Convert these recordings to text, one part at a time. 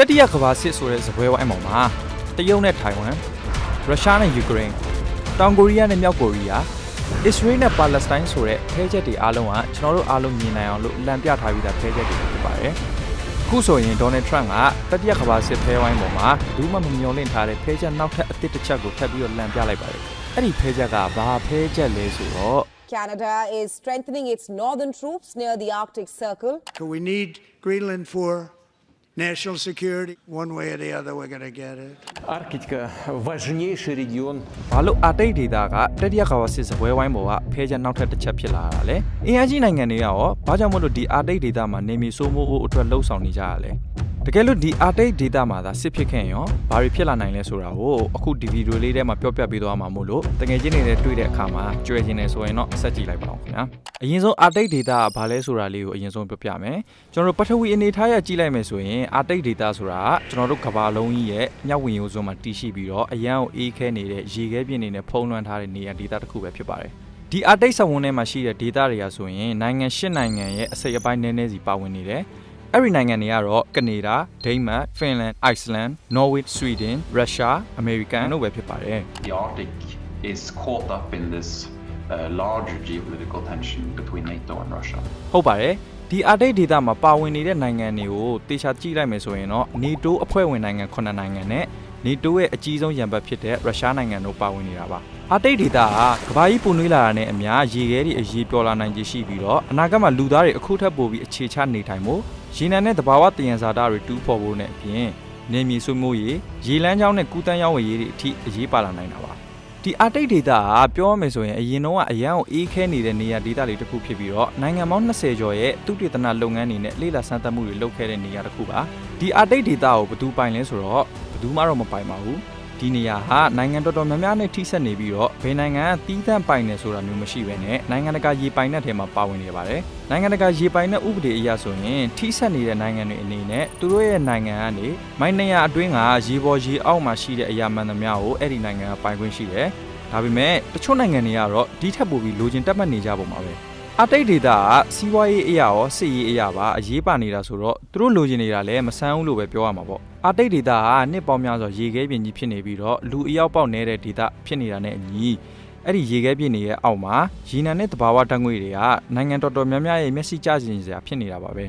တတိယကမ္ဘာစစ်ဆိုတဲ့ဇပွဲဝိုင်းပေါ်မှာတရုတ်နဲ့ထိုင်ဝမ်ရုရှားနဲ့ယူကရိန်းတောင်ကိုရီးယားနဲ့မြောက်ကိုရီးယားအစ္စရေးနဲ့ပါလက်စတိုင်းဆိုတဲ့ဖဲချက်တွေအားလုံးကကျွန်တော်တို့အားလုံးမြင်နိုင်အောင်လို့လမ်းပြထားပြီးသားဖဲချက်တွေဖြစ်ပါတယ်အခုဆိုရင်ဒေါ်နယ်ထရန့်ကတတိယကမ္ဘာစစ်ဖဲဝိုင်းပေါ်မှာဘူးမှမမျှော်လင့်ထားတဲ့ဖဲချက်နောက်ထပ်အသစ်တစ်ချက်ကိုထပ်ပြီးတော့လမ်းပြလိုက်ပါတယ်အဲ့ဒီဖဲချက်ကဘာဖဲချက်လဲဆိုတော့ Canada is strengthening its northern troops near the Arctic Circle. So we need Greenland for national security. One way or the other, we're going to get it. Арктика – важнейший регион ဘာလို့အာတိတ်ဒေတာကတတိယကမ္ဘာစစ်စပွဲဝိုင်းပေါ်ကဖဲချက်နောက်ထပ်တစ်ချက်ဖြစ်လာတာလဲအင်အားကြီးနိုင်ငံတွေကရောဘာကြောင့်မလို့ဒီအာတိတ်ဒေတာမှာနေမီဆိုးမိုးဖို့အတွက်လှုံ့ဆော်နေကြရလဲ တကယ်လို့ဒီအာတိတ်ဒေတာမှာသာစစ်ဖြစ်ခဲ့ရင်ရောဘာတွေဖြစ်လာနိုင်လဲဆိုတာကိုအခုဒီဗီဒီယိုလေးထဲမှာပြောပြပေးသွားမှာမို့လို့တကယ်ချင်းနေတဲ့တွေ့တဲ့အခါမှာကြွယ်ချင်းနေဆိုရင်တော့ဆက်ကြည့်လိုက်ပါအောင်ခင်ဗျာအရင်ဆုံးအာတိတ်ဒေတာကဘာလဲဆိုတာလေးကိုအရင်ဆုံးပြောပြမယ်ကျွန်တော်တို့ပထဝီအနေထားရကြည့်လိုက်မယ်ဆိုရင်အာတိတ်ဒေတာဆိုတာကကျွန်တော်တို့ကမ္ဘာလုံးကြီးရဲ့မြောက်ဝင်ရိုးစွန်းမှာတည်ရှိပြီးတော့အရန်ကိုအေးခဲနေတဲ့ရေခဲပြင်းနေနဲ့ဖုံးလွှမ်းထားတဲ့နေရာဒေတာတစ်ခုပဲဖြစ်ပါတယ်ဒီအာတိတ်ဆဝန်ထဲမှာရှိတဲ့ဒေတာတွေကဆိုရင်နိုင်ငံ၈နိုင်ငံရဲ့အစိပ်အပိုင်းနည်းနည်းစီပါဝင်နေတယ် အဲ့ဒီနိုင်ငံတွေကတော့ကနေဒါ၊ဒိန်းမတ်၊ဖင်လန်၊အိုက်စလန်၊နော်ဝေး၊ဆွီဒင်၊ရုရှား၊အမေရိကန်တို့ပဲဖြစ်ပါတယ် The Arctic is caught up in this uh, larger geopolitical tension between NATO and Russia. ဟုတ်ပါတယ်ဒီအာတိတ်ဒေတာမှာပါဝင်နေတဲ့နိုင်ငံတွေကိုတေချာကြည့်လိုက်မယ်ဆိုရင်တော့ NATO အဖွဲ့ဝင်နိုင်ငံ9နိုင်ငံနဲ့ NATO ရဲ့အကြီးဆုံးရန်ဘက်ဖြစ်တဲ့ရုရှားနိုင်ငံတို့ပါဝင်နေတာပါအာတိတ်ဒေတာကကမ္ဘာကြီးပူနွေးလာတာနဲ့အမျှရေခဲတွေအရေးပျော်လာနိုင်ခြေရှိပြီးတော့အနာဂတ်မှာလူသားတွေအခုထပ်ပိုပြီးအခြေချနေထိုင်မှု ရေနံနဲ့သဘာဝတယံဇာတတွေတူးဖော်ဖို့နဲ့အပြင်နေမြေဆွေးမိုးရေးရေလမ်းကြောင်းနဲ့ကူးတန်းရောင်းဝယ်ရေးတွေအထိအရေးပါလာနိုင်တာပါဒီအာတိတ်ဒေတာကပြောရမယ်ဆိုရင်အရင်တော့ကအရန်ကိုအေးခဲနေတဲ့နေရာဒေတာလေးတစ်ခုဖြစ်ပြီးတော့နိုင်ငံပေါင်း20ကျော်ရဲ့သုတေသနလုပ်ငန်းတွေနဲ့လေ့လာစမ်းသပ်မှုတွေလုပ်ခဲ့တဲ့နေရာတစ်ခုပါဒီအာတိတ်ဒေတာကိုဘယ်သူပိုင်လဲဆိုတော့ဘယ်သူမှတော့မပိုင်ပါဘူး ဒီနေရာဟာနိုင်ငံတော်တော်များများနဲ့ထိစပ်နေပြီးတော့ဘယ်နိုင်ငံကတီးသန့်ပိုင်နေဆိုတာမျိုးမရှိဘဲနဲ့နိုင်ငံတကာရေပိုင်တဲ့ထဲမှာပါဝင်နေပါတယ်နိုင်ငံတကာရေပိုင်တဲ့ဥပဒေအရဆိုရင်ထိစပ်နေတဲ့နိုင်ငံတွေအနေနဲ့သူတို့ရဲ့နိုင်ငံကနေမိုင်းနေရအတွင်းကရေပေါ်ရေအောက်မှာရှိတဲ့အရာမှန်သမျှကိုအဲ့ဒီနိုင်ငံကပိုင်ခွင့်ရှိတယ်ဒါပေမဲ့တချို့နိုင်ငံတွေကတော့ဒီထက်ပိုပြီးလိုချင်တက်မှတ်နေကြပုံပါပဲ အတိတ်ဒေတာကစီးပွားရေးအရာရောစစ်ရေးအရာပါအရေးပါနေတာဆိုတော့သူတို့လိုချင်နေတာလည်းမဆန်းဘူးလို့ပဲပြောရမှာပေါ့အတိတ်ဒေတာကနှစ်ပေါင်းများစွာရေခဲပြင်ကြီးဖြစ်နေပြီးတော့လူအယောက်ပေါက်နေတဲ့ဒေတာဖြစ်နေတာနဲ့အညီအဲ့ဒီရေခဲပြင်တွေရဲ့အောက်မှာရေနံနဲ့တဘာဝဓာတ်ငွေတွေကနိုင်ငံတော်တော်များများရဲ့မျက်စိကျစင်စရာဖြစ်နေတာပါပဲ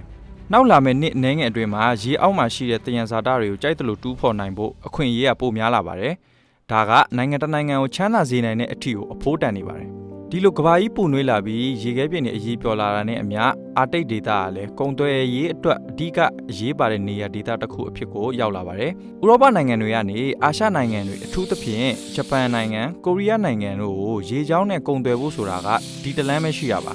နောက်လာမယ့်နှစ်အနည်းငယ်အတွင်းမှာရေအောက်မှာရှိတဲ့တယံဇာတတွေကိုကြိုက်တယ်လို့တူးဖော်နိုင်ဖို့အခွင့်အရေးကပိုများလာပါတယ်ဒါကနိုင်ငံတစ်နိုင်ငံကိုချမ်းသာစေနိုင်တဲ့အထီကိုအဖိုးတန်နေပါတယ် ဒီလိုကဘာကြီးပူနွေးလာပြီးရေခဲပြင်းနေအရေးပျော်လာတာနဲ့အမျှအာတိတ်ဒေတာကလည်းကုံသွဲရေးအတွက်အဓိကအရေးပါတဲ့နေရာဒေတာတစ်ခုအဖြစ်ကိုရောက်လာပါတယ်ဥရောပနိုင်ငံတွေကနေအာရှနိုင်ငံတွေအထူးသဖြင့်ဂျပန်နိုင်ငံကိုရီးယားနိုင်ငံတို့ကိုရေချောင်းနဲ့ကုံသွဲဖို့ဆိုတာကဒီတလန်းပဲရှိရပါ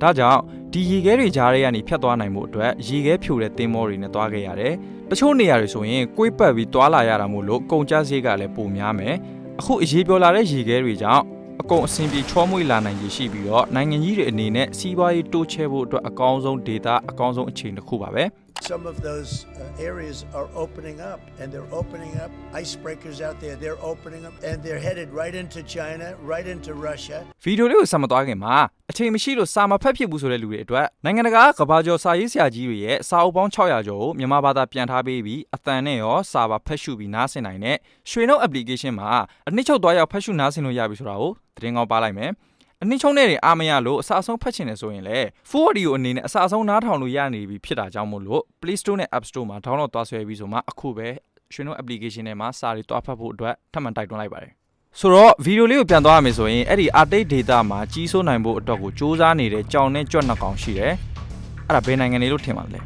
ဒါကြောင့်ဒီရေခဲတွေကြားထဲကနေဖြတ်သွားနိုင်မှုအတွက်ရေခဲဖြိုတဲ့သင်းမောတွေနဲ့သွားခဲ့ရတယ်။တချို့နေရာတွေဆိုရင်ကိုယ်ပတ်ပြီးသွားလာရတာမို့လို့ကုန်ကျစရိတ်ကလည်းပိုများမယ်။အခုအရေးပြောလာတဲ့ရေခဲတွေကြောင့် အကုန်အဆင်ပြေချောမွေ့လာနိုင်ရရှိပြီးတော့နိုင်ငံကြီးတွေအနေနဲ့စီးပွားရေးတိုးချဲ့ဖို့အတွက်အကောင်းဆုံး data အကောင်းဆုံးအခြေအနေတစ်ခုပါပဲ။ Some of those uh, areas are opening up, and they're opening up icebreakers out there. They're opening up, and they're headed right into China, right into Russia. ဗီဒီယိုလေးကိုဆက်မသွားခင်မှာအချိန်မရှိလို့စာမဖတ်ဖြစ်ဘူးဆိုတဲ့လူတွေအတွက်နိုင်ငံတကာကဘာကျော်စာရေးဆရာကြီးတွေရဲ့စာအုပ်ပေါင်း600ကျော်ကိုမြန်မာဘာသာပြန်ထားပေးပြီးအတန်နဲ့ရောစာပါဖတ်ရှုပြီးနားဆင်နိုင်တဲ့ရွှေနှုတ် application မှာအနှစ်ချုပ်သွားရောက်ဖတ်ရှုနားဆင်လို့ရပြီဆိုတာကိုသတင်းကောင်းပါလိုက်မယ် အနှစ်ချုံတဲ့တွေအားမရလို့အစအဆုံးဖတ်ချင်တယ်ဆိုရင်လည်း full audio အနေနဲ့အစအဆုံးနားထောင်လို့ရနေပြီဖြစ်တာကြောင့်မို့လို့ Play Store နဲ့ App Store မှာ download သွားဆွဲပြီးဆိုမှအခုပဲရွှေနှုတ် application ထဲမှာစာတွေတွားဖတ်ဖို့အတွက်ထပ်မံတိုက်တွန်းလိုက်ပါတယ်ဆိုတော့ဗီဒီယိုလေးကိုပြန်သွားရမယ်ဆိုရင်အဲ့ဒီ Arctic data မှာကြီးစိုးနိုင်ဖို့အတွက်ကိုစူးစမ်းနေတဲ့ကြောင်နဲ့ကြွက်နှစ်ကောင်ရှိတယ်။အဲ့ဒါဘယ်နိုင်ငံတွေလို့ထင်ပါလဲ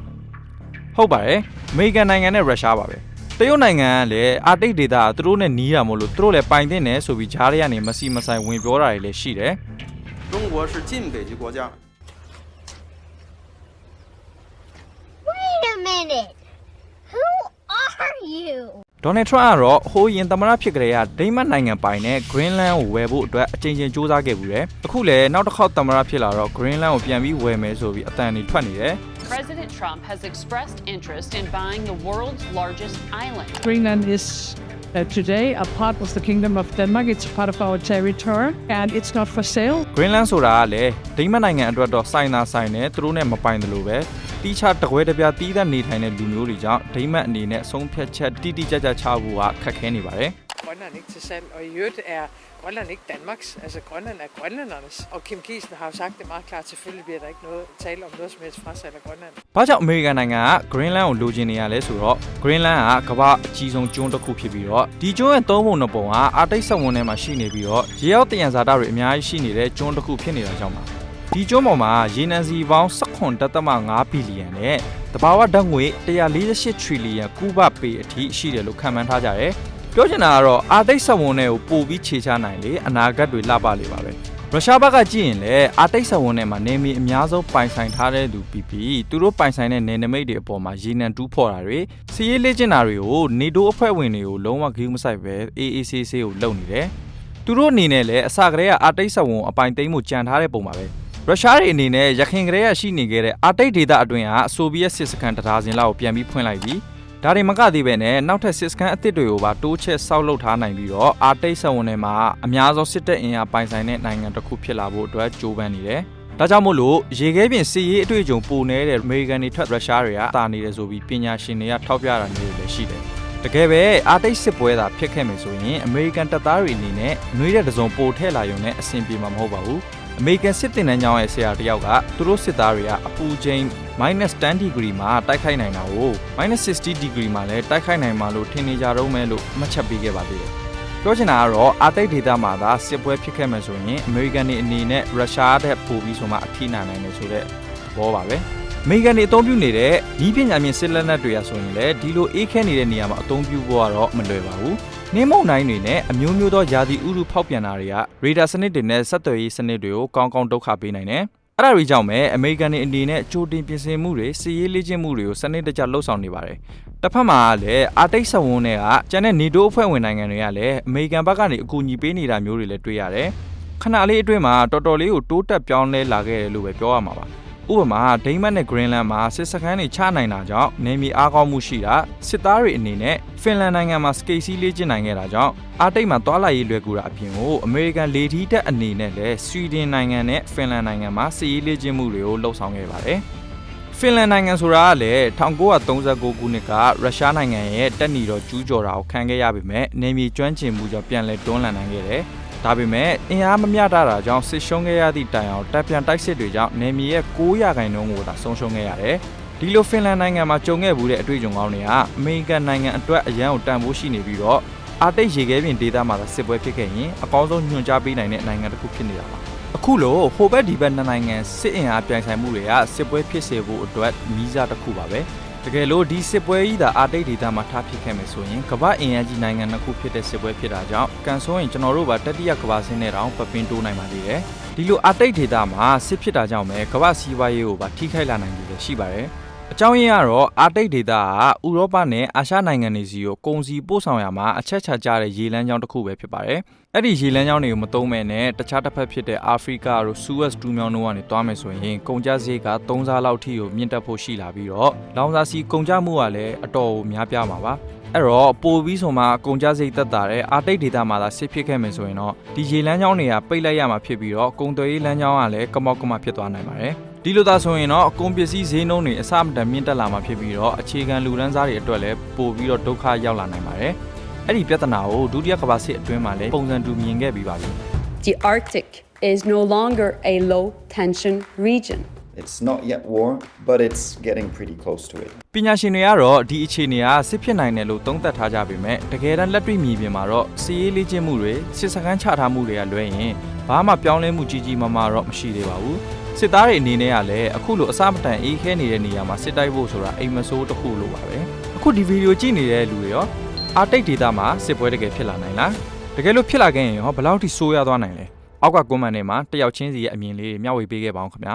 ။ဟုတ်ပါတယ်။အမေရိကန်နိုင်ငံနဲ့ရုရှားပါပဲ။ တရုတ်နိုင်ငံကလည်း Arctic data ကသူတို့နဲ့နီးတာမို့လို့သူတို့လည်းပိုင်တဲ့နယ်ဆိုပြီးဂျားတွေကနေမစီမဆိုင်ဝင်ပြောတာတွေလည်းရှိတယ် 中国是晋北极国家。 Wait a minute. Who are you? ။ Donald Trump ကတော့ဟိုးရင်သမ္မတဖြစ်ကြတဲ့ဒိန်းမတ်နိုင်ငံပိုင်တဲ့ Greenland ကိုဝယ်ဖို့အတွက်အကြိမ်ကြိမ်စူးစမ်းခဲ့ဘူးတယ်။အခုလည်းနောက်တစ်ခေါက်သမ္မတဖြစ်လာတော့ Greenland ကိုပြန်ပြီးဝယ်မယ်ဆိုပြီးအတန်တွေထွက်နေတယ်။ President Trump has expressed interest in buying the world's largest island. Greenland is Uh, today, a part of the Kingdom of Denmark. It's part of our territory, and it's not for sale. Greenland ဆိုတာကလည်းဒိန်းမတ်နိုင်ငံအတွက်တော့စိုင်သာဆိုင်နဲ့သူတို့နဲ့မပိုင်တယ်လို့ပဲတီးခြားတကွဲတပြားတီးတဲ့နေထိုင်တဲ့လူမျိုးတွေကြောင့်ဒိန်းမတ်အနေနဲ့ဆုံးဖြတ်ချက်တိတိကျကျချဖို့ကခက်ခဲနေပါတယ် Grønland ikke til salg, og i øvrigt er Grønland ikke Danmarks. Altså, Grønland er grønlændernes. Og Kim Kiesen har jo sagt det meget klart. Selvfølgelig bliver der ikke noget tale om noget som helst frasalg af Grønland. ။ဘာကြောင့်အမေရိကန်နိုင်ငံက Greenland ကိုလိုချင်နေရလဲဆိုတော့ Greenland ကကမ္ဘာအကြီးဆုံးကျွန်းတစ်ခုဖြစ်ပြီးတော့ဒီကျွန်းရဲ့သုံးပုံနှစ်ပုံကအာတိတ်ဆက်ဝင်ထဲမှာရှိနေပြီးတော့ရေရောက်တယံဇာတတွေအများကြီးရှိနေတဲ့ကျွန်းတစ်ခုဖြစ်နေတာကြောင့်ပါ။ဒီကျွန်းပေါ်မှာရေနံစီပေါင်း18.5ဘီလီယံနဲ့တဘာဝဓာတ်ငွေ148ထရီလီယံကုဘပေအထိရှိတယ်လို့ခန့်မှန်းထားကြတယ်။ ပြောချင်တာကတော့အာတိတ်ဆက်ဝင်တွေကိုပို့ပြီးခြေချနိုင်လေအနာဂတ်တွေလှပလေပါပဲ။ရုရှားဘက်ကကြည့်ရင်လည်းအာတိတ်ဆဝန်ထဲမှာနေမီအများဆုံးပိုင်ဆိုင်ထားတဲ့သူပြီးပြီးသူတို့ပိုင်ဆိုင်တဲ့နေနမိတ်တွေအပေါ်မှာရေနံတူးဖော်တာတွေစီးရေးလေ့ကျင့်တာတွေကိုနေတိုးအဖွဲ့ဝင်တွေကိုလုံးဝဂရုမစိုက်ပဲ AACC ကိုလုပ်နေတယ်။သူတို့အနေနဲ့လည်းအစကတည်းကအာတိတ်ဆဝန်အပိုင်သိမ်းမှုကြံထားတဲ့ပုံပါပဲ။ရုရှားတွေအနေနဲ့ရခိုင်ကလေးကရှိနေခဲ့တဲ့အာတိတ်ဒေသအတွင်းကဆိုဗီယက်စစ်စခန်းတရားစင်လောက်ကိုပြန်ပြီးဖွင့်လိုက်ပြီး ဒါတွေမကသေးပဲနဲ့နောက်ထပ်စစ်စခန်းအသစ်တွေကိုပါတိုးချဲ့ဆောက်လုပ်ထားနိုင်ပြီးတော့အာတိတ်ဆဝန်ထဲမှာအများဆုံးစစ်တပ်အင်အားပိုင်ဆိုင်တဲ့နိုင်ငံတစ်ခုဖြစ်လာဖို့အတွက်ကြိုးပမ်းနေတယ်။ဒါကြောင့်မို့လို့ရေခဲပြင်စီရေးအတွေ့အကြုံပိုနေတဲ့အမေရိကန်တွေထွက်ရုရှားတွေကတာနေတယ်ဆိုပြီးပညာရှင်တွေကထောက်ပြတာမျိုးတွေလည်းရှိတယ်။တကယ်ပဲအာတိတ်စစ်ပွဲသာဖြစ်ခဲ့မယ်ဆိုရင်အမေရိကန်တပ်သားတွေအနေနဲ့နှွေးတဲ့တစုံပိုထည့်လာရုံနဲ့အဆင်ပြေမှာမဟုတ်ပါဘူး။ အမေရိကန်စစ်တင်တန်းကျောင်းရဲ့ဆရာတယောက်ကသူတို့စစ်သားတွေကအပူချိန် -10 degree မှာတိုက်ခိုက်နိုင်တာကို -60 degree မှာလည်းတိုက်ခိုက်နိုင်မှာလို့ထင်နေကြတော့မယ်လို့မှတ်ချက်ပေးခဲ့ပါသေးတယ်။ပြောချင်တာကတော့အာတိတ်ဒေသမှာသာစစ်ပွဲဖြစ်ခဲ့မယ်ဆိုရင်အမေရိကန်တွေအနေနဲ့ရုရှားတဲ့ပိုပြီးဆိုမှအထိနာနိုင်တယ်ဆိုတဲ့သဘောပါပဲ။အမေရိကန်တွေအသုံးပြုနေတဲ့ဤပညာမြင့်စစ်လက်နက်တွေကဆိုရင်လည်းဒီလိုအေးခဲနေတဲ့နေရာမှာအသုံးပြုဖို့ကတော့မလွယ်ပါဘူး။ နှင်းမုန်တိုင်းတွေနဲ့အမျိုးမျိုးသောယာစီဥရုဖောက်ပြန်တာတွေကရေဒါစနစ်တွေနဲ့ဆက်သွယ်ရေးစနစ်တွေကိုကောင်းကောင်းဒုက္ခပေးနိုင်တယ်။အဲ့ဒါတွေကြောင့်ပဲအမေရိကန်တွေအနေနဲ့ကြိုတင်ပြင်ဆင်မှုတွေစီရေးလေ့ကျင့်မှုတွေကိုစနစ်တကျလှုပ်ဆောင်နေပါတယ်။တစ်ဖက်မှာလည်းအာတိတ်ဆဝန်းတွေကကျန်တဲ့နေတိုးအဖွဲ့ဝင်နိုင်ငံတွေကလည်းအမေရိကန်ဘက်ကနေအကူအညီပေးနေတာမျိုးတွေလည်းတွေ့ရတယ်။ခဏလေးအတွင်းမှာတော်တော်လေးကိုတိုးတက်ပြောင်းလဲလာခဲ့တယ်လို့ပဲပြောရမှာပါ။ ဥပမာဒိန်းမတ်နဲ့ဂရင်းလန်းမှာစစ်စခန်းတွေချနိုင်တာကြောင့်နေမီအားကောင်းမှုရှိတာစစ်သားတွေအနေနဲ့ဖင်လန်နိုင်ငံမှာစကေစီလေ့ကျင့်နိုင်ခဲ့တာကြောင့်အာတိတ်မှာတွာလာရေးလွယ်ကူတာအပြင်ကိုအမေရိကန်လေထီးတပ်အနေနဲ့လည်းဆွီဒင်နိုင်ငံနဲ့ဖင်လန်နိုင်ငံမှာစစ်ရေးလေ့ကျင့်မှုတွေကိုလှုပ်ဆောင်ခဲ့ပါတယ်။ဖင်လန်နိုင်ငံဆိုတာကလည်း1939ခုနှစ်ကရုရှားနိုင်ငံရဲ့တက်နီတော်ကျူးကျော်တာကိုခံခဲ့ရပေမဲ့နေမြေကျွမ်းကျင်မှုကြောင့်ပြန်လည်တွန်းလှန်နိုင်ခဲ့တယ်။ ဒါပေမဲ့အင်အားမမျှတတာကြောင့်စစ်ရှုံးခဲ့ရသည့်တိုင်အောင်တပ်ပြန်တိုက်စစ်တွေကြောင့်နေမြေရဲ့9ရာခိုင်နှုန်းကိုသာဆုံးရှုံးခဲ့ရတယ်။ဒီလိုဖင်လန်နိုင်ငံမှာကြုံခဲ့မှုတဲ့အတွေ့အကြုံကောင်းတွေကအမေရိကန်နိုင်ငံအတွက်အရန်ကိုတန်ဖိုးရှိနေပြီးတော့အာတိတ်ရေခဲပြင်ဒေသမှာသာစစ်ပွဲဖြစ်ခဲ့ရင်အကောင်းဆုံးညွှန်ကြားပေးနိုင်တဲ့နိုင်ငံတစ်ခုဖြစ်နေတာပါ။အခုလိုဟိုဘက်ဒီဘက်နှစ်နိုင်ငံစစ်အင်အားပြိုင်ဆိုင်မှုတွေကစစ်ပွဲဖြစ်စေဖို့အတွက်မီးစားတစ်ခုပါပဲ။ တကယ်လို့ဒီစစ်ပွဲကြီးသာအာတိတ်ဒေသမှာထားဖြစ်ခဲ့မယ်ဆိုရင်ကမ္ဘာအင်အားကြီးနိုင်ငံနှစ်ခုဖြစ်တဲ့စစ်ပွဲဖြစ်တာကြောင့်ကန်ဆိုးရင်ကျွန်တော်တို့ပါတတိယကမ္ဘာဆင်းတဲ့တောင်ပပင်းတိုးနိုင်ပါသေးတယ်။ဒီလိုအာတိတ်ဒေသမှာစစ်ဖြစ်တာကြောင့်ပဲကမ္ဘာစီးပွားရေးကိုပါထိခိုက်လာနိုင်တယ်ရှိပါတယ်။အ ကြောင်းရင်းကတော့အာတိတ်ဒေသကဥရောပနဲ့အာရှနိုင်ငံတွေစီကိုကုန်စည်ပို့ဆောင်ရမှာအချက်ချာကျတဲ့ရေလမ်းကြောင်းတစ်ခုပဲဖြစ်ပါတယ်။အဲ့ဒီရေလမ်းကြောင်းတွေကိုမသုံးမဲ့နဲ့တခြားတစ်ဖက်ဖြစ်တဲ့အာဖရိကတို့ဆူဝက်တူးမြောင်းတို့ကနေတွားမယ်ဆိုရင်ကုန်ကျစရိတ်က3စားလောက်ထိကိုမြင့်တက်ဖို့ရှိလာပြီးတော့လောင်စာစီကုန်ကျမှုကလည်းအတော်ကိုများပြားမှာပါ။အဲ့တော့ပိုပြီးဆိုမှကုန်ကြစိတ်သက်သာတဲ့အာတိတ်ဒေတာမှာသာဆစ်ဖြစ်ခဲ့မယ်ဆိုရင်တော့ဒီရေလမ်းကြောင်းတွေကပိတ်လိုက်ရမှာဖြစ်ပြီးတော့ကုန်သွယ်ရေးလမ်းကြောင်းကလည်းကမောက်ကမဖြစ်သွားနိုင်ပါတယ် ဒီလိုသာဆိုရင်တော့အကုန်ပစ္စည်းဈေးနှုန်းတွေအစမတန်မြင့်တက်လာမှာဖြစ်ပြီးတော့အခြေခံလူရန်စားတွေအတွက်လည်းပိုပြီးတော့ဒုက္ခရောက်လာနိုင်ပါတယ်အဲ့ဒီပြဿနာကိုဒုတိယကမ္ဘာစစ်အတွင်းမှာလည်းပုံစံတူမြင်ခဲ့ပြီးပါပြီ The Arctic is no longer a low tension region. It's not yet war, but it's getting pretty close to it. ပညာရှင်တွေကတော့ဒီအခြေအနေကစစ်ဖြစ်နိုင်တယ်လို့သုံးသပ်ထားကြပေမဲ့တကယ်တမ်းလက်တွေ့မြေပြင်မှာတော့စီးရေးလေ့ကျင့်မှုတွေစစ်စခန်းချထားမှုတွေကလွဲရင်ဘာမှပြောင်းလဲမှုကြီးကြီးမားမားတော့မရှိသေးပါဘူး စစ်သားတွေအနေနဲ့ကလည်းအခုလိုအစမတန်အေးခဲနေတဲ့နေရာမှာစစ်တိုက်ဖို့ဆိုတာအိမ်မဆိုးတစ်ခုလိုပါပဲအခုဒီဗီဒီယိုကြည့်နေတဲ့လူတွေရောအာတိတ်ဒေတာမှာစစ်ပွဲတကယ်ဖြစ်လာနိုင်လားတကယ်လို့ဖြစ်လာခဲ့ရင်ရောဘယ်လောက်ထိဆိုးရသွားနိုင်လဲအောက်ကကွန်မန့်ထဲမှာတယောက်ချင်းစီရဲ့အမြင်လေးတွေမျှဝေပေးခဲ့ပါအောင်ခင်ဗျာ